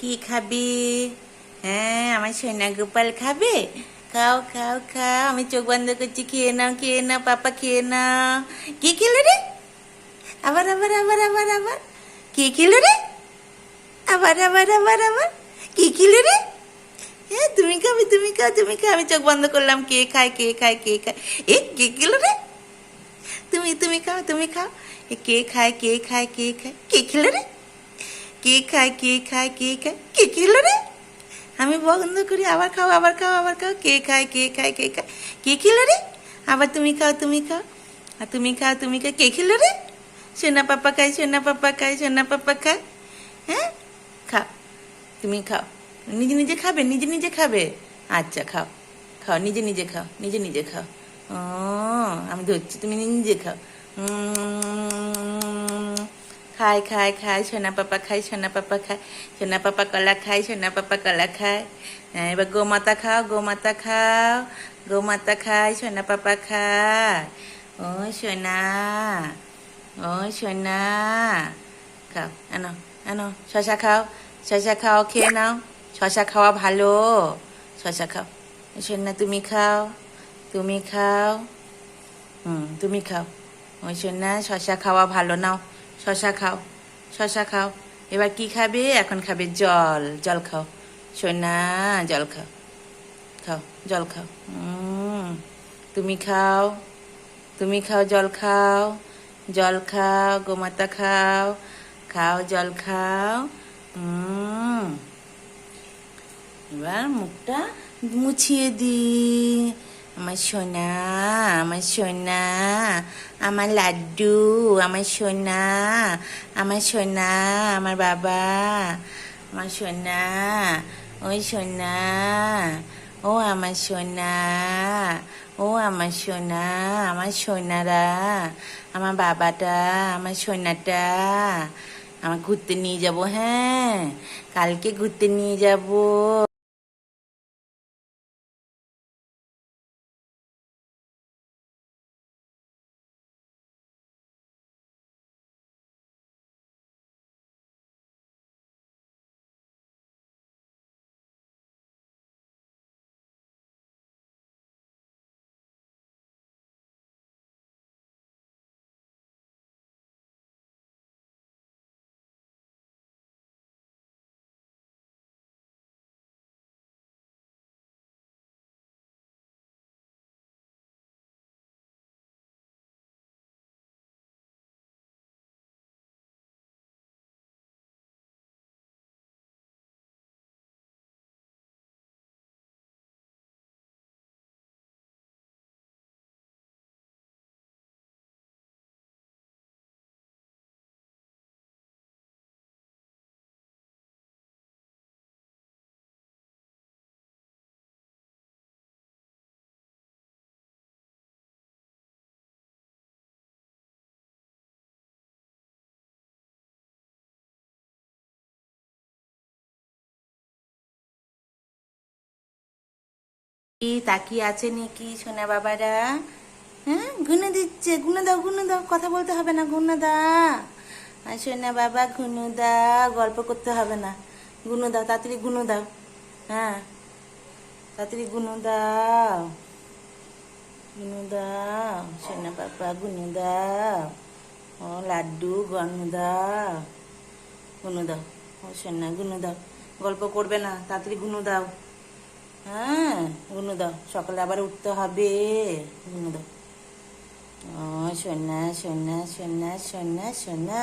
কি খাবি? হ্যাঁ আমার সোনা গোপাল খাবে? খাও খাও খাও। আমি চোখ বন্ধ করছি, খেয়ে নাও খেয়ে নাও, পাপা, খেয়ে নাও। কি খেলো রে? আবার আবার আবার আবার আবার। কি খেলো রে? আবার আবার আবার আবার। কি খেলো রে? হ্যাঁ তুমি খাবে, তুমি খাও তুমি খাও। আমি চোখ বন্ধ করলাম, কে খায় কে খায় কে খায়। এ, কে খেলো রে? তুমি তুমি খাও তুমি খাও। কে খায় কে খায় কে খায়, কে খেলো রে? কে খায় কে খায় কে খায়? কে খেলো রে? আমি বন্ধ করি, আবার খাও আবার খাও আবার খাও। কে খায় কে খায় কে খায়? কে খেলো রে? আবার তুমি খাও তুমি খাও। আর তুমি খাও তুমি খাও। কে খেলো রে? সোনা পাপা খায়, সোনা পাপা খায়, সোনা পাপা খায়। হ্যাঁ? খাও। তুমি খাও। নিজে নিজে খাবে, নিজে নিজে খাবে। আচ্ছা খাও। খাও, নিজে নিজে খাও, নিজে নিজে খাও। ও, আমি ধরছি, তুমি নিজে খাও। খায় খায় খায় সোনা পাপা খায় সোনা পাপা খায় সোনা পাপা কলা খায় সোনা পাপা কলা খায় হ্যাঁ, এবার গোমাতা খাও গোমাতা খাও গোমাতা খায় সোনা পাপা খায় ও সোনা ও সোনা খাও আনো আনো শশা খাও শশা খাও খেয়ে নাও শশা খাওয়া ভালো শশা খাও সোনা তুমি খাও তুমি খাও হুম তুমি খাও ওই সোনা শশা খাওয়া ভালো নাও শশা খাও শশা খাও। এবার কি খাবে? এখন খাবে জল জল খাও। সোনা, জল খাও। খাও, জল খাও। তুমি খাও তুমি খাও, জল খাও। জল খাও, গোমাতা খাও। খাও, জল খাও। এবার মুখটা মুছিয়ে দি। আমার সোনা আমার সোনা আমার লাড্ডু আমার সোনা আমার সোনা আমার বাবা আমার সোনা ওই সোনা ও আমার সোনা ও আমার সোনা আমার সোনারা আমার বাবাটা আমার সোনাটা আমার ঘুরতে নিয়ে যাব হ্যাঁ কালকে ঘুরতে নিয়ে যাব কি তাকিয়ে আছে নাকি সোনা বাবারা? হ্যাঁ ঘুনে দিচ্ছে গুনে দাও গুনে দাও, কথা বলতে হবে না গুনে দা সোনা বাবা ঘুনু দাও, গল্প করতে হবে না। গুনো দাও, তাড়াতাড়ি গুনো দাও। হ্যাঁ তাড়াতাড়ি গুনো দাও। গুনো দাও, সোনা বাবা গুনো দাও। ও লাড্ডু গনু দাও। গুনো দাও, ও সোনা গুনো দাও। গল্প করবে না, তাড়াতাড়ি গুনো দাও। হ্যাঁ গুনু দাও, সকালে আবার উঠতে হবে। গুনু দাও। ও সোনা সোনা সোনা সোনা সোনা